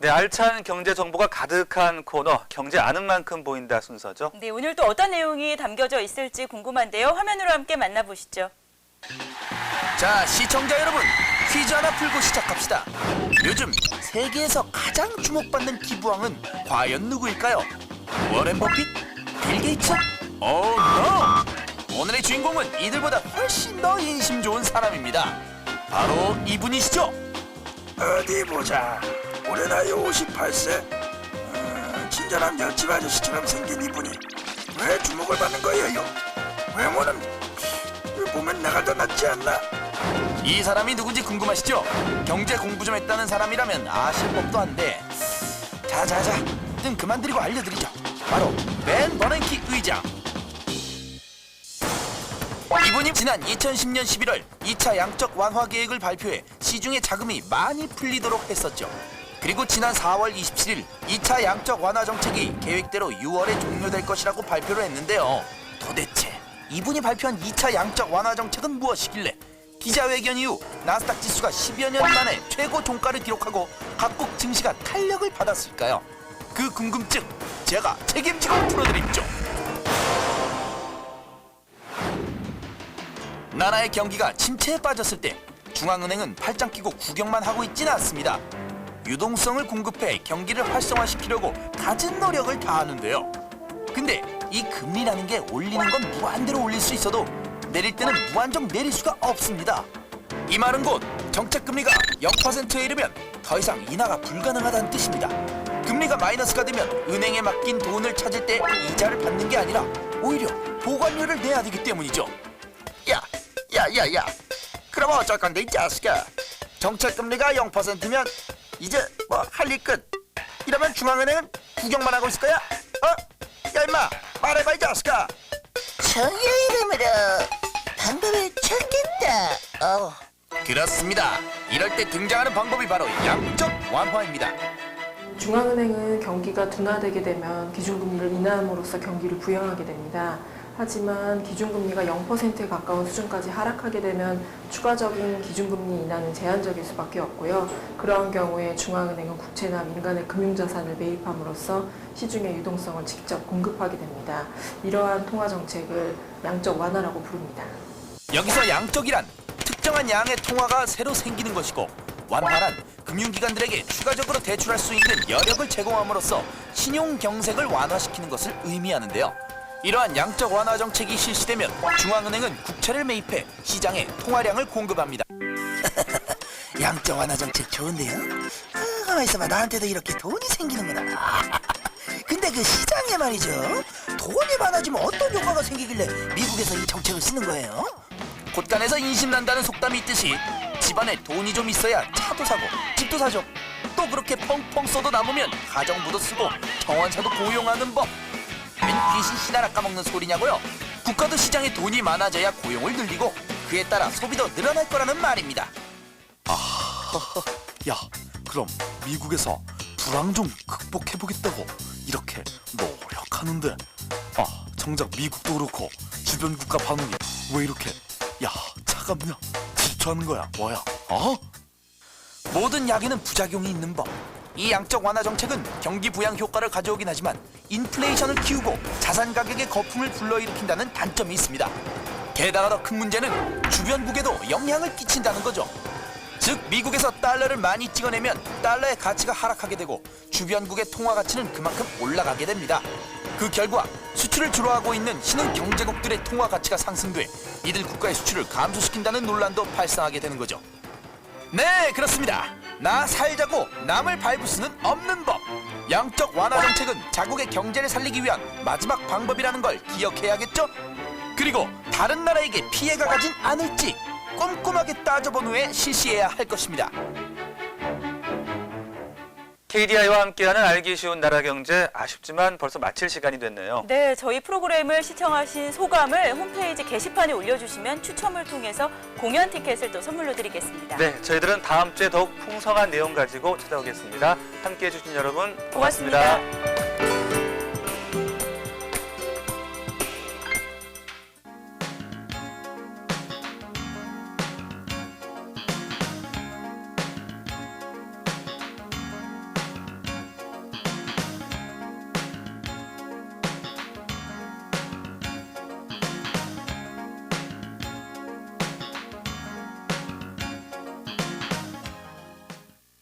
네, 알찬 경제 정보가 가득한 코너 경제 아는 만큼 보인다 순서죠. 네, 오늘 또 어떤 내용이 담겨져 있을지 궁금한데요. 화면으로 함께 만나보시죠. 자, 시청자 여러분, 퀴즈 하나 풀고 시작합시다. 요즘 세계에서 가장 주목받는 기부왕은 과연 누구일까요? 워렌 버핏? 빌 게이츠? 오, 노! 오늘의 주인공은 이들보다 훨씬 더 인심 좋은 사람입니다. 바로 이분이시죠? 어디 보자. 올해 나이 58세. 어, 친절한 옆집 아저씨처럼 생긴 이분이 왜 주목을 받는 거예요? 외모는 보면 내가 더 낫지 않나? 이 사람이 누군지 궁금하시죠? 경제 공부 좀 했다는 사람이라면 아실 법도 한데 자자자 좀 그만 드리고 알려드리죠 바로 벤 버냉키 의장 이분이 지난 2010년 11월 2차 양적 완화 계획을 발표해 시중에 자금이 많이 풀리도록 했었죠 그리고 지난 4월 27일 2차 양적 완화 정책이 계획대로 6월에 종료될 것이라고 발표를 했는데요 도대체 이분이 발표한 2차 양적 완화 정책은 무엇이길래 기자회견 이후 나스닥 지수가 10여 년 만에 최고 종가를 기록하고 각국 증시가 탄력을 받았을까요? 그 궁금증 제가 책임지고 풀어드립죠. 나라의 경기가 침체에 빠졌을 때 중앙은행은 팔짱 끼고 구경만 하고 있지는 않습니다. 유동성을 공급해 경기를 활성화시키려고 갖은 노력을 다하는데요. 근데 이 금리라는 게 올리는 건 무한대로 올릴 수 있어도 내릴 때는 무한정 내릴 수가 없습니다. 이 말은 곧 정책 금리가 0%에 이르면 더 이상 인하가 불가능하다는 뜻입니다. 금리가 마이너스가 되면 은행에 맡긴 돈을 찾을 때 이자를 받는 게 아니라 오히려 보관료를 내야 되기 때문이죠. 야, 야, 야, 야. 그럼 어쩔 건데 이 자식아. 정책 금리가 0%면 이제 뭐 할 일 끝. 이러면 중앙은행은 구경만 하고 있을 거야? 어? 야 임마 말해봐 이 자식아. 정의 이름으로 방법을 찾겠다. 어. 그렇습니다. 이럴 때 등장하는 방법이 바로 양적 완화입니다. 중앙은행은 경기가 둔화되게 되면 기준금리를 인하함으로써 경기를 부양하게 됩니다. 하지만 기준금리가 0%에 가까운 수준까지 하락하게 되면 추가적인 기준금리 인하는 제한적일 수밖에 없고요. 그러한 경우에 중앙은행은 국채나 민간의 금융자산을 매입함으로써 시중의 유동성을 직접 공급하게 됩니다. 이러한 통화 정책을 양적 완화라고 부릅니다. 여기서 양적이란 특정한 양의 통화가 새로 생기는 것이고 완화란 금융기관들에게 추가적으로 대출할 수 있는 여력을 제공함으로써 신용 경색을 완화시키는 것을 의미하는데요. 이러한 양적 완화 정책이 실시되면 중앙은행은 국채를 매입해 시장에 통화량을 공급합니다. 양적 완화 정책 좋은데요? 아, 가만 있어봐. 나한테도 이렇게 돈이 생기는구나. 근데 그 시장에 말이죠. 돈이 많아지면 어떤 효과가 생기길래 미국에서 이 정책을 쓰는 거예요? 곳간에서 인심 난다는 속담이 있듯이 집안에 돈이 좀 있어야 차도 사고 집도 사죠. 또 그렇게 펑펑 써도 남으면 가정부도 쓰고 정원사도 고용하는 법. 웬 귀신 씨나라 까먹는 소리냐고요? 국가도 시장에 돈이 많아져야 고용을 늘리고 그에 따라 소비도 늘어날 거라는 말입니다. 야, 그럼 미국에서 불황 좀 극복해보겠다고 이렇게 노력하는데 아, 정작 미국도 그렇고 주변 국가 반응이 왜 이렇게 야, 차갑냐? 질투하는 거야, 뭐야? 어? 모든 약에는 부작용이 있는 법. 이 양적 완화 정책은 경기 부양 효과를 가져오긴 하지만 인플레이션을 키우고 자산 가격의 거품을 불러일으킨다는 단점이 있습니다. 게다가 더 큰 문제는 주변국에도 영향을 끼친다는 거죠. 즉 미국에서 달러를 많이 찍어내면 달러의 가치가 하락하게 되고 주변국의 통화 가치는 그만큼 올라가게 됩니다. 그 결과 수출을 주로 하고 있는 신흥 경제국들의 통화 가치가 상승돼 이들 국가의 수출을 감소시킨다는 논란도 발생하게 되는 거죠. 네, 그렇습니다. 나 살자고 남을 밟을 수는 없는 법. 양적 완화 정책은 자국의 경제를 살리기 위한 마지막 방법이라는 걸 기억해야겠죠? 그리고 다른 나라에게 피해가 가진 않을지 꼼꼼하게 따져본 후에 실시해야 할 것입니다. KDI와 함께하는 알기 쉬운 나라 경제 아쉽지만 벌써 마칠 시간이 됐네요. 네, 저희 프로그램을 시청하신 소감을 홈페이지 게시판에 올려주시면 추첨을 통해서 공연 티켓을 또 선물로 드리겠습니다. 네, 저희들은 다음 주에 더욱 풍성한 내용 가지고 찾아오겠습니다. 함께해 주신 여러분 고맙습니다. 고맙습니다.